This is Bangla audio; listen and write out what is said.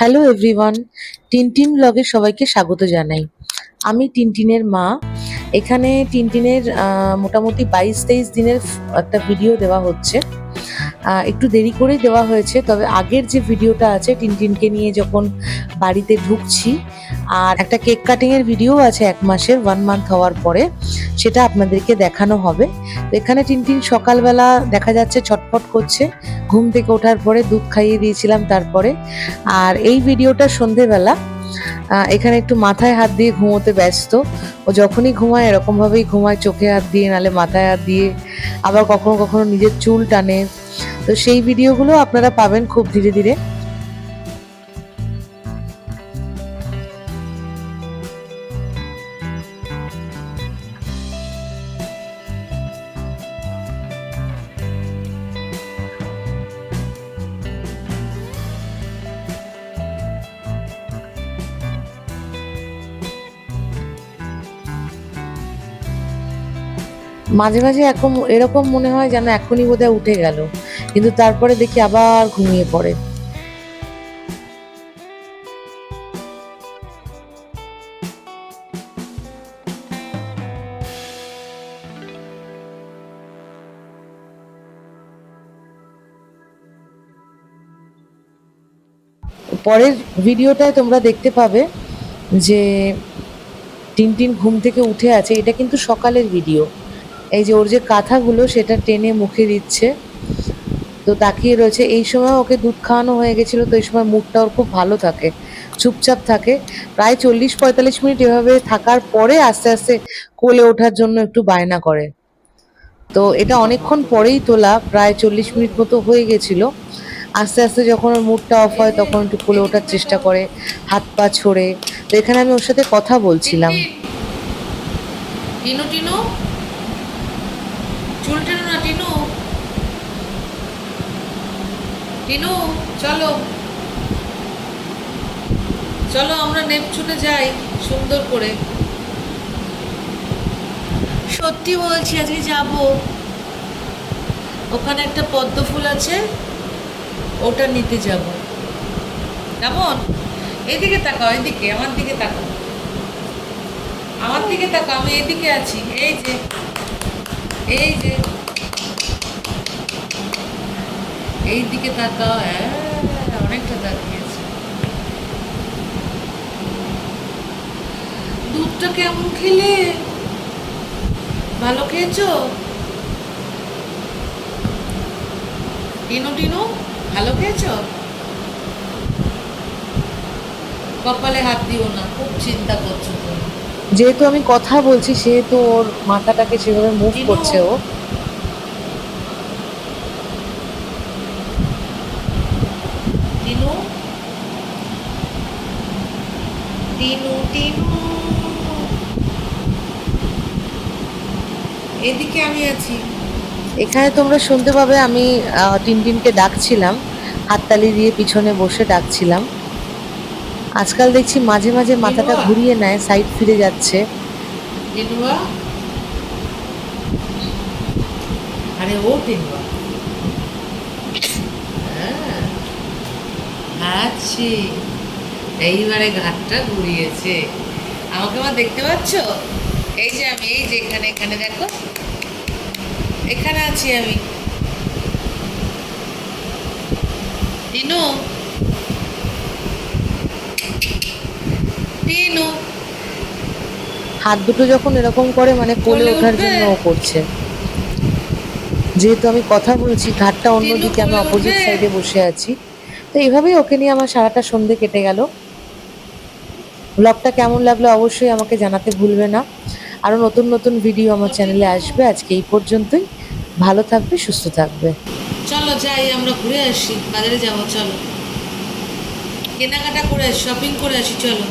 হ্যালো এভরিওয়ান টিনটিন ব্লগে সবাইকে স্বাগত জানাই। আমি টিনটিনের মা। এখানে টিনটিনের মোটামুটি বাইশ তেইশ দিনের একটা ভিডিও দেওয়া হচ্ছে। একটু দেরি করেই দেওয়া হয়েছে, তবে আগের যে ভিডিওটা আছে টিনটিনকে নিয়ে যখন বাড়িতে ঢুকছি আর একটা কেক কাটিং এর ভিডিও আছে এক মাসের ওয়ান মান্থ হওয়ার পরে, সেটা আপনাদেরকে দেখানো হবে। এখানে টিনটিন সকালবেলা দেখা যাচ্ছে ছটফট করছে। ঘুম থেকে ওঠার পরে দুধ খাইয়ে দিয়েছিলাম তারপরে। আর এই ভিডিওটা সন্ধেবেলা এখানে একটু মাথায় হাত দিয়ে ঘুমোতে ব্যস্ত। ও যখনই ঘুমায়, এরকমভাবেই ঘুমায় চোখে হাত দিয়ে, নালে মাথায় হাত দিয়ে, আবার কখনো কখনো নিজের চুল টানে। তো সেই ভিডিওগুলো আপনারা পাবেন খুব ধীরে ধীরে। মাঝে মাঝে এখন এরকম মনে হয় যেন এখনই বোধহয় উঠে গেল। কিন্তু তারপরে দেখি আবার ঘুমিয়ে পড়ে। পরের ভিডিওটায় তোমরা দেখতে পাবে যে টিনটিন ঘুম থেকে উঠে আছে। এটা কিন্তু সকালের ভিডিও। এই যে ওর যে কাঁথাগুলো, সেটা টেনে মুখে দিচ্ছে। তো তাকিয়ে রয়েছে। এই সময় ওকে দুধ খাওয়ানো হয়ে গেছিল, তো এই সময় মুডটা ওর খুব ভালো থাকে, চুপচাপ থাকে। প্রায় চল্লিশ পঁয়তাল্লিশ মিনিট এভাবে থাকার পরে আস্তে আস্তে কোলে ওঠার জন্য একটু বায়না করে। তো এটা অনেকক্ষণ পরেই তোলা, প্রায় চল্লিশ মিনিট মতো হয়ে গেছিল। আস্তে আস্তে যখন ওর মুডটা অফ হয়, তখন একটু কোলে ওঠার চেষ্টা করে, হাত পা ছড়ে। তো এখানে আমি ওর সাথে কথা বলছিলাম। টিনু টিনু। চুল টেনো না, টিনু। টিনু, চলো। চলো, আমরা নেপচুনে যাই, সুন্দর করে। সত্যি বলছি, আজকে যাব। ওখানে একটা পদ্ম ফুল আছে, ওটা নিতে যাব। কেমন? এদিকে তাকাও, এদিকে, আমার দিকে তাকাও। আমার দিকে তাকাও, আমি এদিকে আছি, এই যে। এই যে, এই দিকে তাকাও হ্যাঁ অনেকটা তাকিয়েছে। দুধটা কেমন খেলে? ভালো খেয়েছো? টিনু টিনু, ভালো খেয়েছো? কপালে হাত দিও না, খুব চিন্তা করছ তুমি। যেহেতু আমি কথা বলছি সেহেতু ওর মাথাটাকে সেভাবে মুভ করছে ও। এদিকে আমি আছি। এখানে তোমরা শুনতে পাবে আমি টিনটিনকে ডাকছিলাম। হাততালি দিয়ে পিছনে বসে ডাকছিলাম। আজকাল দেখছি মাঝে মাঝে মাথাটা ঘুরিয়ে নেয় সাইড ফিরে যাচ্ছে। আরে ও হ্যাঁ। আছি। এইবারে ঘাটটা ঘুরিয়েছে। আমাকে আমার দেখতে পাচ্ছ? এই যে আমি, এই যে এখানে এখানে দেখো। এখানে আছি আমি। টিনু? হাত দুটো যখন এরকম করে মানে কোলে কোলে ওঠার জন্য ও করছে। যেহেতু আমি কথা বলছি ঘাটটা অন্যদিকে আমি অপোজিট সাইডে বসে আছি। তো এইভাবেই ওকে নিয়ে আমার সারাটা সন্ধে কেটে গেল। ব্লগটা কেমন লাগল অবশ্যই আমাকে জানাতে ভুলবে না। আরও নতুন নতুন ভিডিও আমার চ্যানেলে আসবে। আজকে এই পর্যন্তই। ভালো থাকবে সুস্থ থাকবে। চলো যাই আমরা ঘুরে আসি। বাজারে যাব চলো। কেনাকাটা করে আসি শপিং করে আসি চলো।